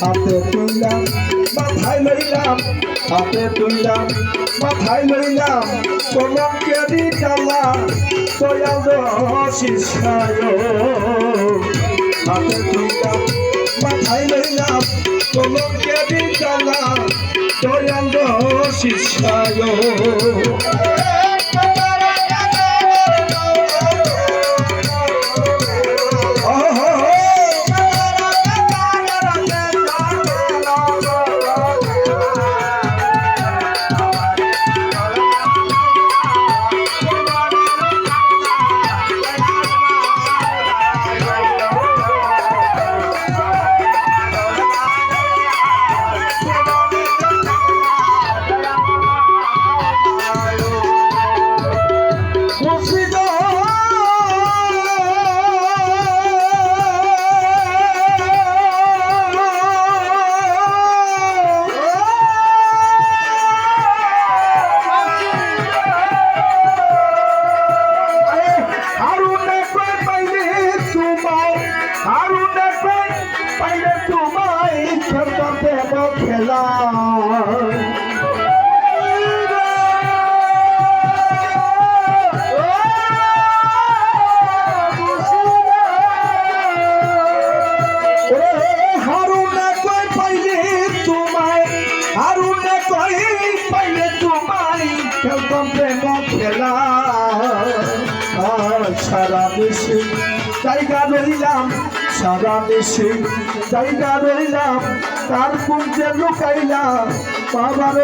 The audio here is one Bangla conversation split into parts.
হাতে তুললাম মাথায় লইলাম হাতে তুললাম মাথায় লইলাম। কলঙ্কেরি কালা দয়াল শিষ্যায় হাতে তুললাম মাথায় লইলাম কলঙ্কেরি কালা দয়াল শিষ্যায় খেলতাম প্রেম খেলা সারা দেশে জায়গা রইলাম, সারা দেশে জায়গা রইলাম। তার কুঞ্জে লুকাইলাম বাবার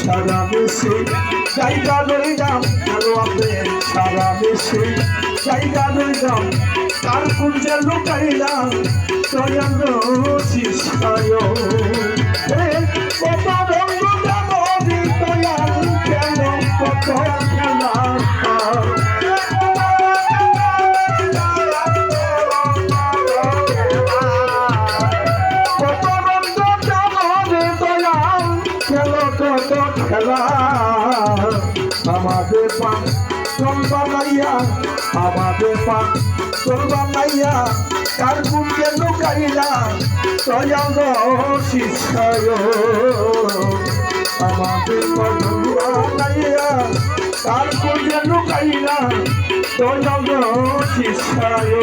সারা দেশে জায়গা দেশে জায়গা লইলাম তার কুঞ্জে লুকাইলাম স্বয়ং শিষ্যায় কত রঙ্গ আমাদের পা চলবা নাইয়া কার কুঞ্জে লুকাইলা স্বয়ং শিষ্যায়। আমাদের পা চলবা নাইয়া কার কুঞ্জে লুকাইলা স্বয়ং শিষ্যায়।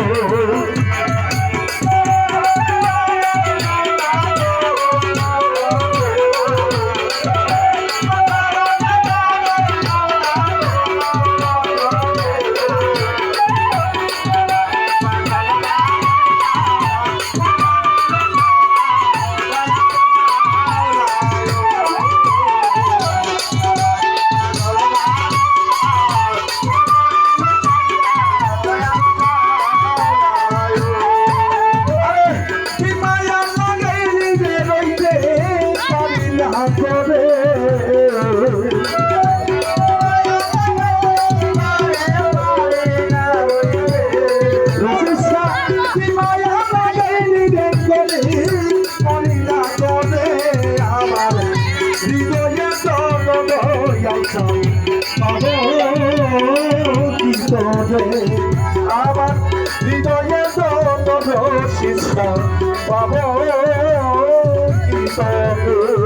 Thank.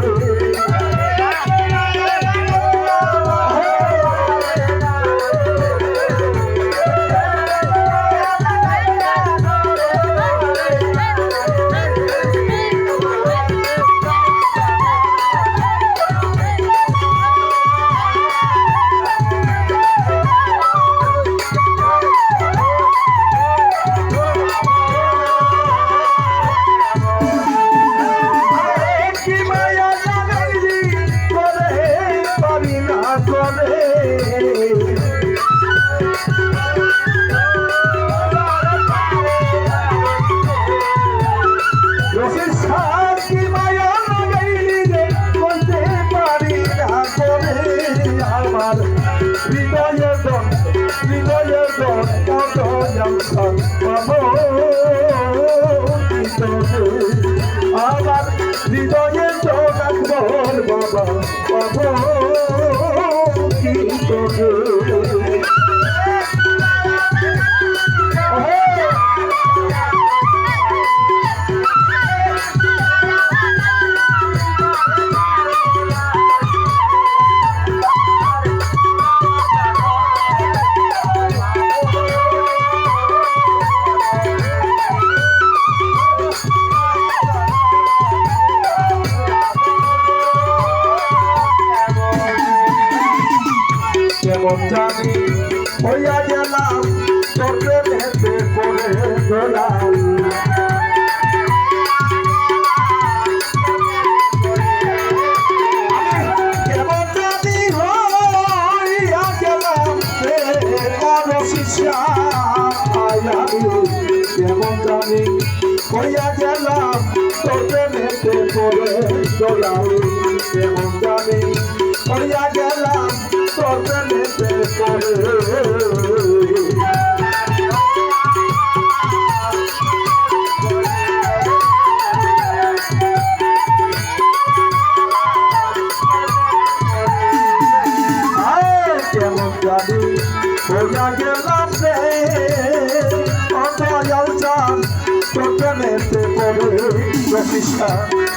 ইচ্ছা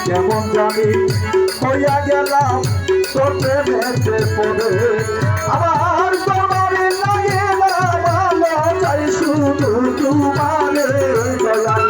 কেমন জানি হইয়া গেলাম, তোর প্রেমেতে পড়ে আমার তোমারে লাগে না ভালো চাই শুধু তোমারে, দয়াল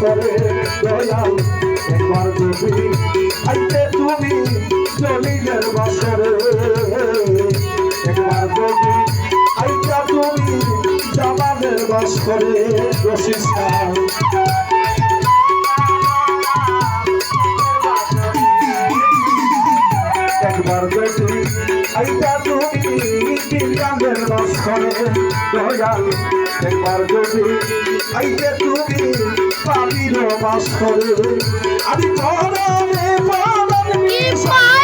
করে দয়াল, একবার যদি আইতে তুমি জলিলের বাসরে, একবার যদি আইতা তুমি জামানের বাস করে রসিস্তান একবার যদি আইতা তুমি কিরামের বাস করে দয়াল, একবার যদি আইতে তুমি বাড়ির বাস করে আমি পরমে পালন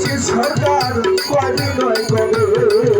দেশে সরকার কদিন কবে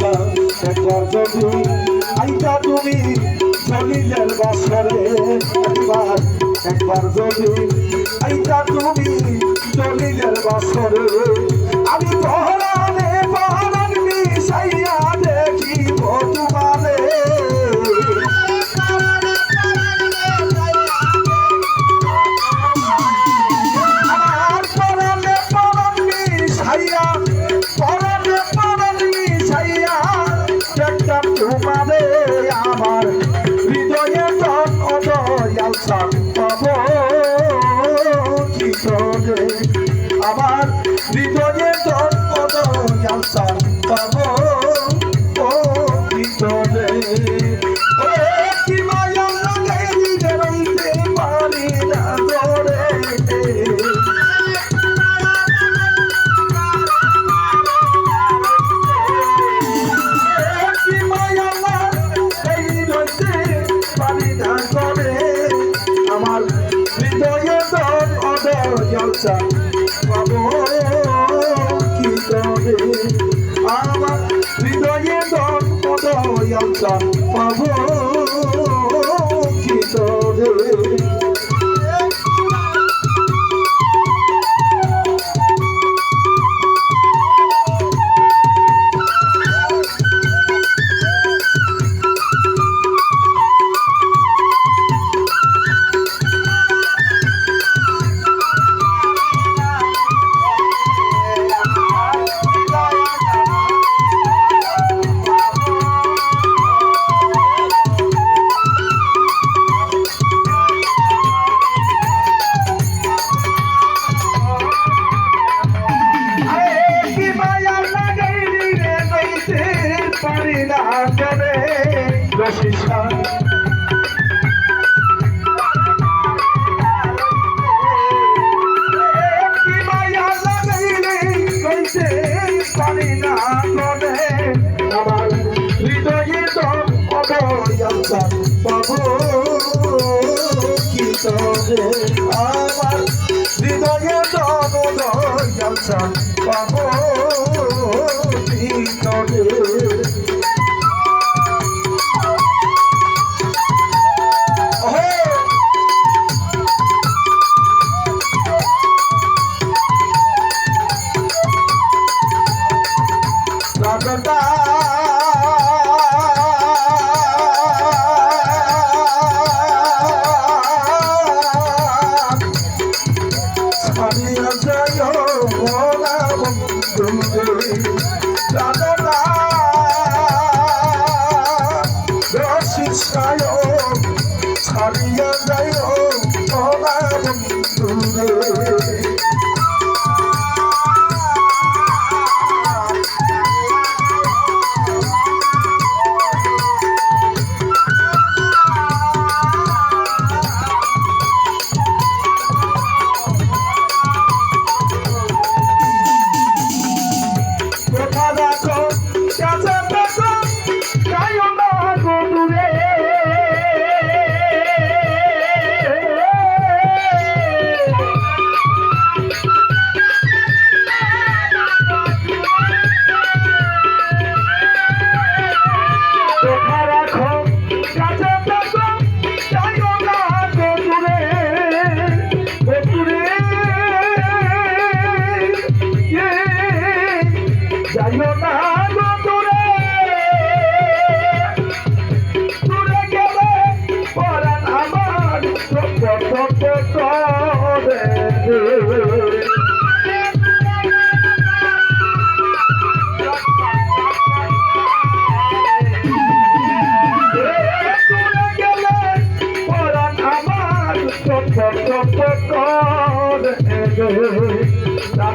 বাসা একবার যদি আইতা তুমি জলিলের বাসারে, একবার একবার যদি আইতা তুমি জলিলের বাসারে, আমি তোহরা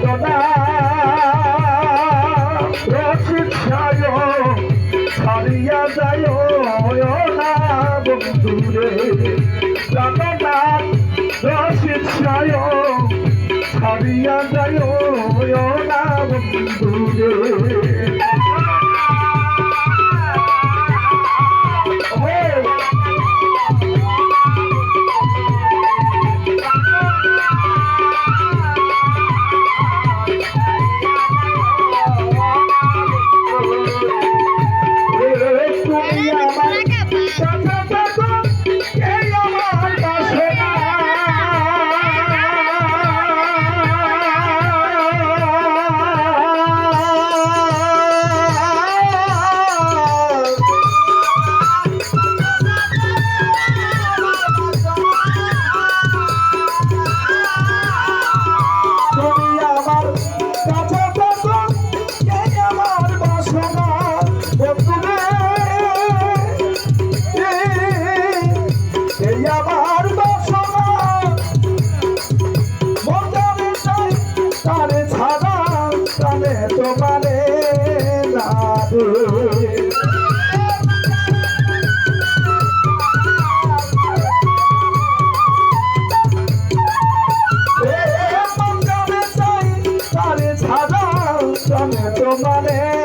সাধনা শিক্ষায় ছাড়িয়া যায় না বন্ধুরে। সাধনা শিক্ষায় ছাড়িয়া যায় তোমারে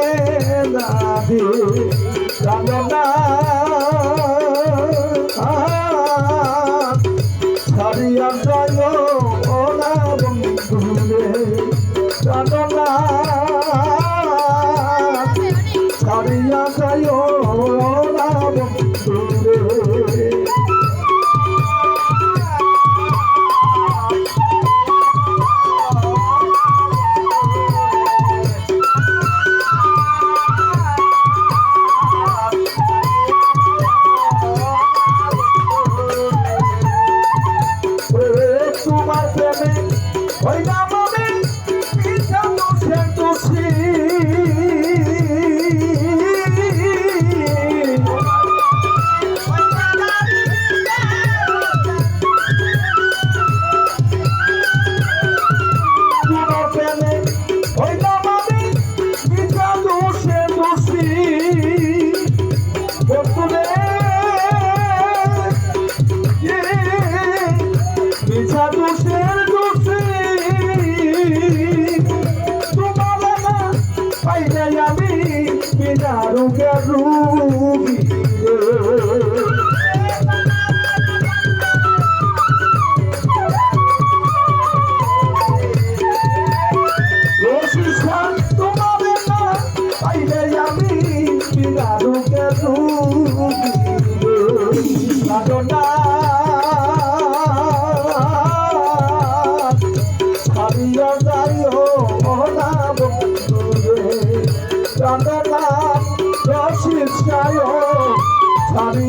ছাড়িয়া